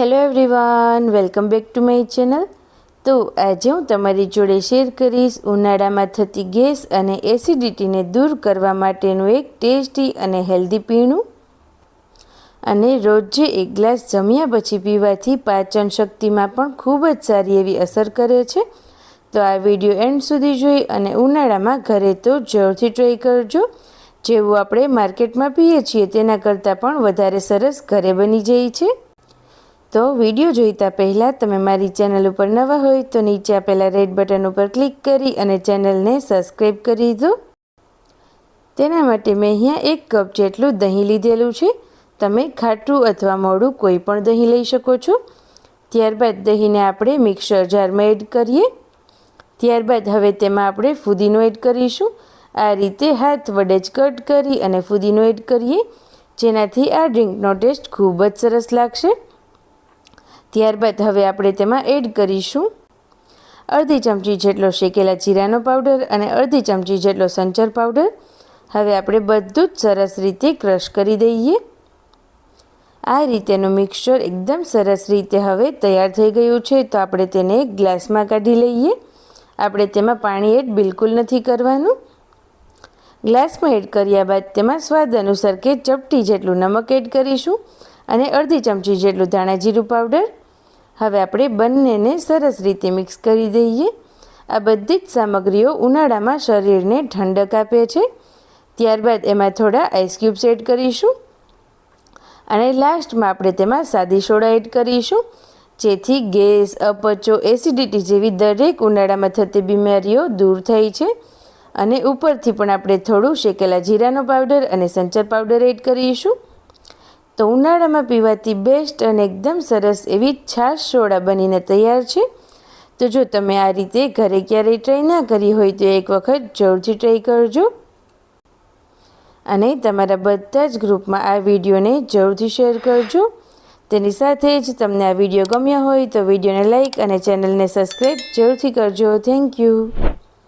Hello everyone welcome back to my channel તો આજે હું તમારી જોડે શેર કરીશ ઉનાળામાં થતી ગેસ અને એસિડિટીને દૂર કરવા માટેનું એક ટેસ્ટી અને હેલ્ધી પીણું. અને રોજે એક ગ્લાસ જમ્યા પછી પીવાથી પાચન શક્તિમાં પણ ખૂબ જ સારી એવી અસર કરે છે. તો આ વીડિયો એન્ડ સુધી જોઈ અને ઉનાળામાં ઘરે તો જરૂરથી ટ્રાય કરજો. જેવું આપણે માર્કેટમાં પીએ છીએ તેના કરતાં પણ વધારે સરસ ઘરે બની જાય છે. તો વીડિયો જોઈતા પહેલાં તમે મારી ચેનલ ઉપર નવા હોય તો નીચે આપેલા રેડ બટન ઉપર ક્લિક કરી અને ચેનલને સબસ્ક્રાઈબ કરી દો તેના માટે મેં અહીંયા એક કપ જેટલું દહીં લીધેલું છે. તમે ખાટું અથવા મોડું કોઈ પણ દહીં લઈ શકો છો. ત્યારબાદ દહીંને આપણે મિક્સર જારમાં એડ કરીએ. ત્યારબાદ હવે તેમાં આપણે ફુદીનો એડ કરીશું. આ રીતે હાથ વડે જ કટ કરી અને ફુદીનો એડ કરીએ. જેનાથી આ ડ્રિંકનો ટેસ્ટ ખૂબ જ સરસ લાગશે. ત્યારબાદ હવે આપણે તેમાં એડ કરીશું. અડધી ચમચી જેટલો શેકેલા જીરાનો પાવડર અને અડધી ચમચી જેટલો સંચર પાવડર. હવે આપણે બધું જ સરસ રીતે ક્રશ કરી દઈએ. આ રીતેનું મિક્સચર એકદમ સરસ રીતે હવે તૈયાર થઈ ગયું છે, તો આપણે તેને ગ્લાસમાં કાઢી લઈએ. આપણે તેમાં પાણી એડ બિલકુલ નથી કરવાનું. ગ્લાસમાં એડ કર્યા બાદ તેમાં સ્વાદ અનુસાર કે ચપટી જેટલું નમક એડ કરીશું. અને અડધી ચમચી જેટલું ધાણા જીરું પાવડર હવે આપણે બંનેને સરસ રીતે મિક્સ કરી દઈએ. આ બધી જ સામગ્રીઓ ઉનાળામાં શરીરને ઠંડક આપે છે. ત્યારબાદ એમાં થોડા આઈસ ક્યુબ્સ એડ કરીશું. અને લાસ્ટમાં આપણે તેમાં સાદી સોડા એડ કરીશું. જેથી ગેસ, અપચો એસિડિટી જેવી દરેક ઉનાળામાં થતી બીમારીઓ દૂર થઈ છે. અને ઉપરથી પણ આપણે થોડું શેકેલા જીરાનો પાવડર અને સંચર પાવડર એડ કરીશું. તો ઉનાળામાં પીવાતી બેસ્ટ અને એકદમ સરસ એવી છાશ સોડા બનીને તૈયાર છે. તો જો તમે આ રીતે ઘરે ક્યારેય ટ્રાય ના કરી હોય તો એક વખત જરૂરથી ટ્રાય કરજો. અને તમારા બધા જ ગ્રુપમાં આ વિડીયોને જરૂરથી શેર કરજો. તેની સાથે જ તમને આ વીડિયો ગમ્યો હોય તો વિડીયોને લાઇક અને ચેનલને સબસ્ક્રાઈબ જરૂરથી કરજો. Thank you